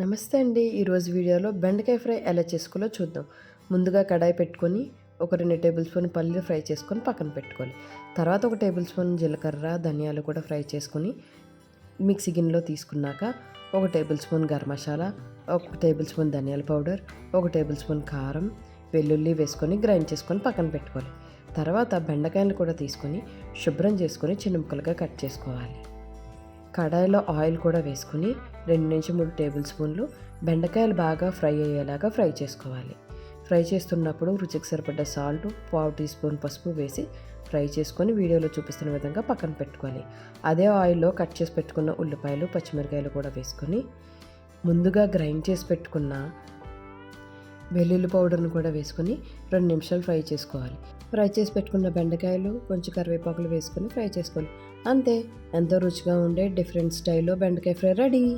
నమస్తే అండి. ఈరోజు వీడియోలో బెండకాయ ఫ్రై ఎలా చేసుకోవాలో చూద్దాం. ముందుగా కడాయి పెట్టుకొని ఒక రెండు టేబుల్ స్పూన్ పల్లీలు ఫ్రై చేసుకొని పక్కన పెట్టుకోవాలి. తర్వాత ఒక టేబుల్ స్పూన్ జీలకర్ర ధనియాలు కూడా ఫ్రై చేసుకొని మిక్సీ గిన్నెలో తీసుకున్నాక ఒక టేబుల్ స్పూన్ గరం మసాలా ఒక టేబుల్ స్పూన్ ధనియాల పౌడర్ ఒక టేబుల్ స్పూన్ కారం వెల్లుల్లి వేసుకొని గ్రైండ్ చేసుకొని పక్కన పెట్టుకోవాలి. తర్వాత బెండకాయలు కూడా తీసుకొని శుభ్రం చేసుకొని చిన్న ముక్కలుగా కట్ చేసుకోవాలి. కడాయిలో ఆయిల్ కూడా వేసుకుని రెండు నుంచి మూడు టేబుల్ స్పూన్లు బెండకాయలు బాగా ఫ్రై అయ్యేలాగా ఫ్రై చేసుకోవాలి. ఫ్రై చేస్తున్నప్పుడు రుచికి సరిపడ్డ సాల్ట్ పావు టీ స్పూన్ పసుపు వేసి ఫ్రై చేసుకొని వీడియోలో చూపిస్తున్న విధంగా పక్కన పెట్టుకోవాలి. అదే ఆయిల్లో కట్ చేసి పెట్టుకున్న ఉల్లిపాయలు పచ్చిమిరకాయలు కూడా వేసుకొని ముందుగా గ్రైండ్ చేసి పెట్టుకున్న వెల్లుల్లి పౌడర్ను కూడా వేసుకొని రెండు నిమిషాలు ఫ్రై చేసుకోవాలి. ఫ్రై చేసి పెట్టుకున్న బెండకాయలు కొంచెం కరివేపాకులు వేసుకొని ఫ్రై చేసుకోవాలి. అంతే ఎంతో రుచిగా ఉండే డిఫరెంట్ స్టైల్లో బెండకాయ ఫ్రై రెడీ.